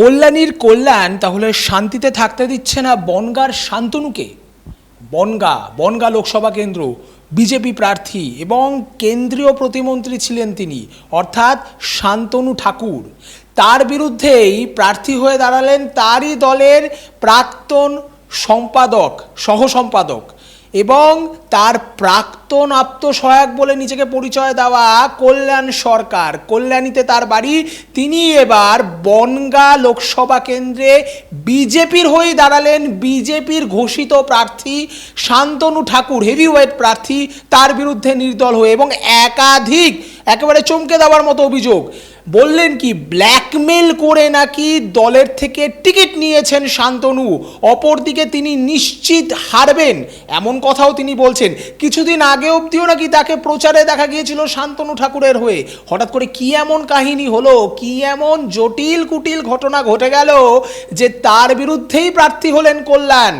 কল্যাণীর কল্যাণ তাহলে শান্তিতে থাকতে দিচ্ছে না বনগার শান্তনুকে। বনগা বনগা লোকসভা কেন্দ্র, বিজেপি প্রার্থী এবং কেন্দ্রীয় প্রতিমন্ত্রী ছিলেন তিনি, অর্থাৎ শান্তনু ঠাকুর। তার বিরুদ্ধেই প্রার্থী হয়ে দাঁড়ালেন তারই দলের প্রাক্তন সম্পাদক সহ সম্পাদক এবং তার প্রাক্তন আত্মসহায়ক বলে নিজেকে পরিচয় দেওয়া কল্যাণ সরকার। কল্যাণীতে তার বাড়ি, তিনি এবার বনগা লোকসভা কেন্দ্রে বিজেপির হয়ে দাঁড়ালেন। বিজেপির ঘোষিত প্রার্থী শান্তনু ঠাকুর হেভিওয়েট প্রার্থী, তার বিরুদ্ধে নির্দল হয়ে এবং একাধিক, একেবারে চমকে দেওয়ার মতো অভিযোগ। বললেন কি ব্ল্যাকমেল করে নাকি দলের থেকে টিকিট নিয়েছেন শান্তনু? অপরদিকে তিনি নিশ্চিত হারবেন, এমন কথাও তিনি বলছেন। কিছুদিন আগে অবধিও নাকি তাকে প্রচারে দেখা গিয়েছিল শান্তনু ঠাকুরের হয়ে। হঠাৎ করে কি এমন কাহিনী হলো, কি এমন জটিল কুটিল ঘটনা ঘটে গেল যে তার বিরুদ্ধেই প্রার্থী হলেন কল্যাণ?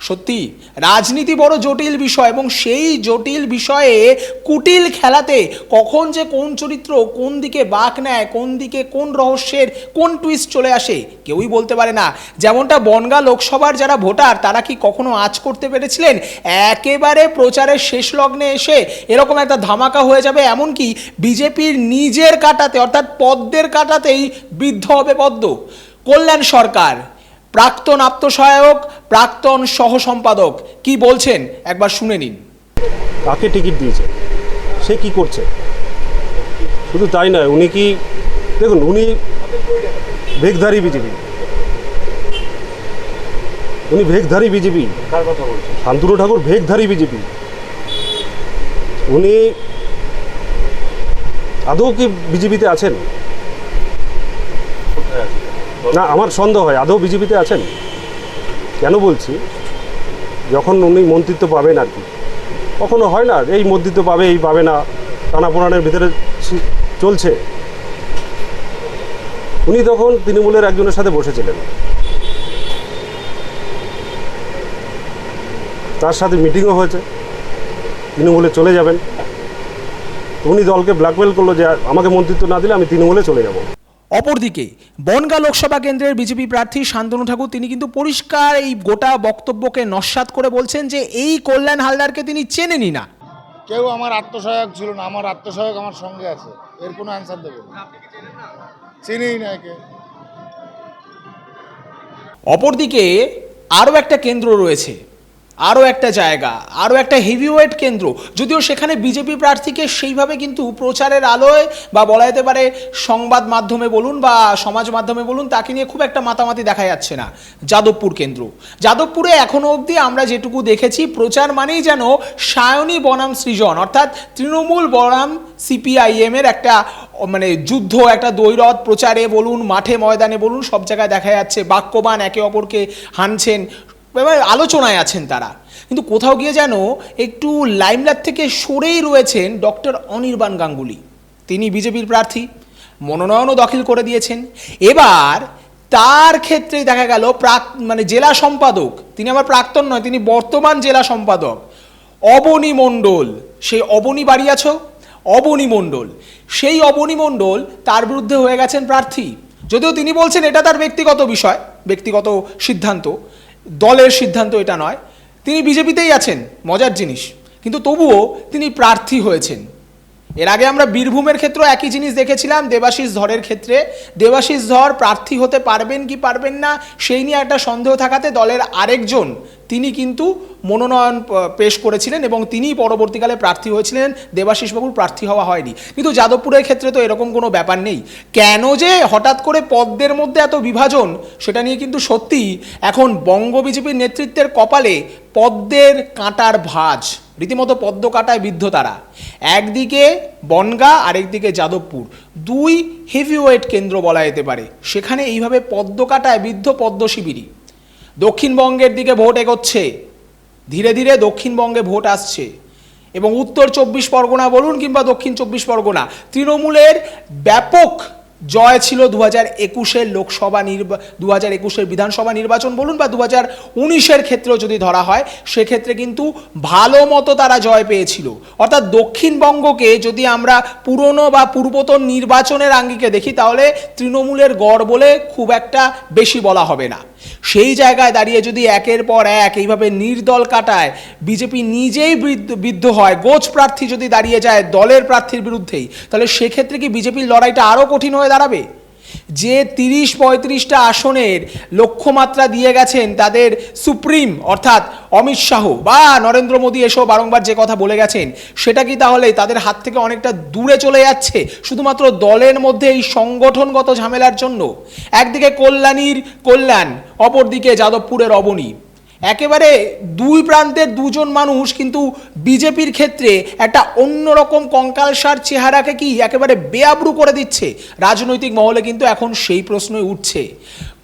সত্যি, রাজনীতি বড় জটিল বিষয় এবং সেই জটিল বিষয়ে কুটিল খেলাতে কখন যে কোন চরিত্র কোন দিকে বাঁক নেয়, কোন দিকে কোন রহস্যের, কোন টুইস্ট চলে আসে, কেউই বলতে পারে না। যেমনটা বনগা লোকসভার যারা ভোটার, তারা কি কখনো আজ করতে পেরেছিলেন? একেবারে প্রচারের শেষ লগ্নে এসে এরকম একটা ধামাকা হয়ে যাবে, এমনকি বিজেপির নিজের কাটাতে, অর্থাৎ পদ্মের কাটাতেই বৃদ্ধ হবে পদ্ম। কল্যাণ সরকার প্রাক্তন আত্মসহায়ক, প্রাক্তন সহ সম্পাদক কি বলছেন? একবার শুনে নিন। কাকে টিকিট দিয়েছে? সে কি করছে? শুধু তাই নয়, উনি কি দেখুন, উনি ভেগধারী বিজেপি। উনি ভেগধারী বিজেপি। শান্তনু ঠাকুর ভেগধারী বিজেপি। উনি আদৌ কি বিজেপিতে আছেন? না, আমার সন্দেহ হয়। আদৌ বিজেপিতে আছেন? কেন বলছি? যখন উনি মন্ত্রিত্ব পাবেন আর কি। কখনো হয় না, এই মন্ত্রিত্ব পাবে, এই পাবে না টানাপোড়ানের ভিতরে চলছে। উনি তখন তৃণমূলের একজনের সাথে বসেছিলেন। তার সাথে মিটিংও হয়েছে। তৃণমূলে চলে যাবেন। উনি দলকে ব্ল্যাকমেল করল যে, আমাকে মন্ত্রিত্ব না দিলে আমি তৃণমূলে চলে যাব। অপরদিকে বনগা লোকসভা কেন্দ্রের বিজেপি প্রার্থী শান্তনু ঠাকুর তিনি কিন্তু পরিষ্কার এই গোটা বক্তব্যকে নস্বাত করে বলছেন যে এই কল্যাণ হালদারকে তিনি চেনেনই না। কেউ আমার আত্মসহায়ক ছিল না আমার আত্মসহায়ক আমার সঙ্গে আছে এর কোনো অ্যান্সার দেবে না। চিনিই না একে। অপরদিকে আরও একটা কেন্দ্র রয়েছে আরও একটা জায়গা, আরও একটা হেভিওয়েট কেন্দ্র। যদিও সেখানে বিজেপি প্রার্থীকে সেইভাবে কিন্তু প্রচারের আলোয় বা বলা যেতে পারে সংবাদ মাধ্যমে বলুন বা সমাজ মাধ্যমে বলুন, তাকে নিয়ে খুব একটা মাতামাতি দেখা যাচ্ছে না যাদবপুর কেন্দ্র। যাদবপুরে এখনও অবধি আমরা যেটুকু দেখেছি, প্রচার মানেই যেন সায়নী বনাম সৃজন, অর্থাৎ তৃণমূল বনাম সিপিআইএমের একটা মানে যুদ্ধ, একটা দৈরথ প্রচারে বলুন, মাঠে ময়দানে বলুন, সব জায়গায় দেখা যাচ্ছে বাক্যবান একে অপরকে হানছেন এবার আলোচনায় আছেন তারা। কিন্তু কোথাও গিয়ে যেন একটু লাইমলাইট থেকে সরেই রয়েছেন ডক্টর অনির্বাণ গাঙ্গুলি। তিনি বিজেপির প্রার্থী, মনোনয়নও দখল করে দিয়েছেন। এবার তার ক্ষেত্রে দেখা গেল প্রাক মানে জেলা সম্পাদক, তিনি আমার প্রাক্তন নয়, তিনি বর্তমান জেলা সম্পাদক, অবনী মণ্ডল। সেই অবনী বাড়ি আছো? অবনী মণ্ডল। সেই অবনী মণ্ডল তার বিরুদ্ধে হয়ে গেছেন প্রার্থী। যদিও তিনি বলছেন এটা তার ব্যক্তিগত বিষয়, ব্যক্তিগত সিদ্ধান্ত। দলের সিদ্ধান্ত এটা নয়। তিনি বিজেপিতেই আছেন, মজার জিনিস। কিন্তু তবুও তিনি প্রার্থী হয়েছেন। এর আগে আমরা বীরভূমের ক্ষেত্রে একই জিনিস দেখেছিলাম, দেবাশিস ধরের ক্ষেত্রে। দেবাশিস ধর প্রার্থী হতে পারবেন কি পারবেন না, সেই নিয়ে একটা সন্দেহ থাকাতে দলের আরেকজন, তিনি কিন্তু মনোনয়ন পেশ করেছিলেন এবং তিনি পরবর্তীকালে প্রার্থী হয়েছিলেন। দেবাশিসবাবুর প্রার্থী হওয়া হয়নি। কিন্তু যাদবপুরের ক্ষেত্রে তো এরকম কোনো ব্যাপার নেই। কেন যে হঠাৎ করে পদ্মের মধ্যে এত বিভাজন, সেটা নিয়ে কিন্তু সত্যি এখন বঙ্গ বিজেপির নেতৃত্বের কপালে পদ্মের কাঁটার ভাঁজ। রীতিমতো পদ্ম কাটায় বিদ্ধ তারা। একদিকে বনগা, আরেকদিকে যাদবপুর। দুই হেভিওয়েট কেন্দ্র বলা যেতে পারে। সেখানে এইভাবে পদ্ম কাটায় বিদ্ধ পদ্ম শিবিরই। দক্ষিণবঙ্গের দিকে ভোট এগোচ্ছে। ধীরে ধীরে দক্ষিণবঙ্গে ভোট আসছে। এবং উত্তর চব্বিশ পরগনা বলুন কিংবা দক্ষিণ চব্বিশ পরগনা, তৃণমূলের ব্যাপক জয় ছিল দু হাজার একুশের লোকসভা নির্বা দু হাজার একুশের বিধানসভা নির্বাচন বলুন বা দু হাজার উনিশের ক্ষেত্রেও যদি ধরা হয়, সেক্ষেত্রে কিন্তু ভালো মতো তারা জয় পেয়েছিল। অর্থাৎ দক্ষিণবঙ্গকে যদি আমরা পুরনো বা পূর্বতন নির্বাচনের আঙ্গিকে দেখি, তাহলে তৃণমূলের গড় বলে খুব একটা বেশি বলা হবে না। সেই জায়গায় দাঁড়িয়ে যদি একের পর এক এইভাবে নির্দল কাটায়, বিজেপি নিজেই বিদ্ধ- হয় গোচ প্রার্থী যদি দাঁড়িয়ে যায় দলের প্রার্থীর বিরুদ্ধেই, তাহলে সেক্ষেত্রে কি বিজেপির লড়াইটা আরও কঠিন হয়ে দাঁড়াবে? যে তিরিশ পঁয়ত্রিশটা আসনের লক্ষ্যমাত্রা দিয়ে গেছেন তাদের সুপ্রিম, অর্থাৎ অমিত শাহ। বা নরেন্দ্র মোদী এসব বারংবার যে কথা বলে গেছেন, সেটা কি তাহলে তাদের হাত থেকে অনেকটা দূরে চলে যাচ্ছে, শুধুমাত্র দলের মধ্যে এই সংগঠনগত ঝামেলার জন্য? একদিকে কল্যাণীর কল্যাণ, অপরদিকে যাদবপুরের অবনী। একেবারে দুই প্রান্তের দুজন মানুষ কিন্তু বিজেপির ক্ষেত্রে একটা অন্যরকম কঙ্কালসার চেহারাকে কি একেবারে বেআব্রু করে দিচ্ছে। রাজনৈতিক মহলে কিন্তু এখন সেই প্রশ্নই উঠছে।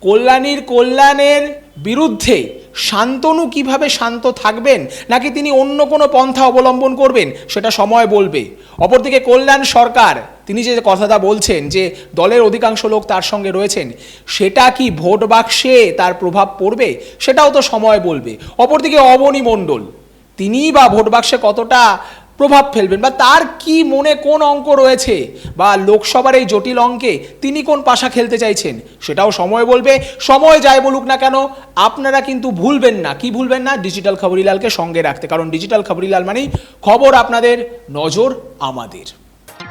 কল্যাণীর কল্যাণের বিরুদ্ধে শান্তনু কীভাবে শান্ত থাকবেন, নাকি তিনি অন্য কোনো পন্থা অবলম্বন করবেন, সেটা সময় বলবে। অপরদিকে কল্যাণ সরকার তিনি যে কথাটা বলছেন যে দলের অধিকাংশ লোক তার সঙ্গে রয়েছেন, সেটা কি ভোট বাক্সে তার প্রভাব পড়বে? সেটাও তো সময় বলবে। অপরদিকে অবনী মণ্ডল তিনি বা ভোট বাক্সে কতটা প্রভাব ফেলবেন বা তার কি মনে কোন অঙ্ক রয়েছে বা লোকসভার এই জটিল অঙ্কে তিনি কোন পাশা খেলতে চাইছেন, সেটাও সময় বলবে। সময় যাই বলুক না কেন, আপনারা কিন্তু ভুলবেন না। কি ভুলবেন না? ডিজিটাল খবরিলালকে সঙ্গে রাখতে। কারণ ডিজিটাল খবরিলাল মানেই খবর আপনাদের, নজর আমাদের।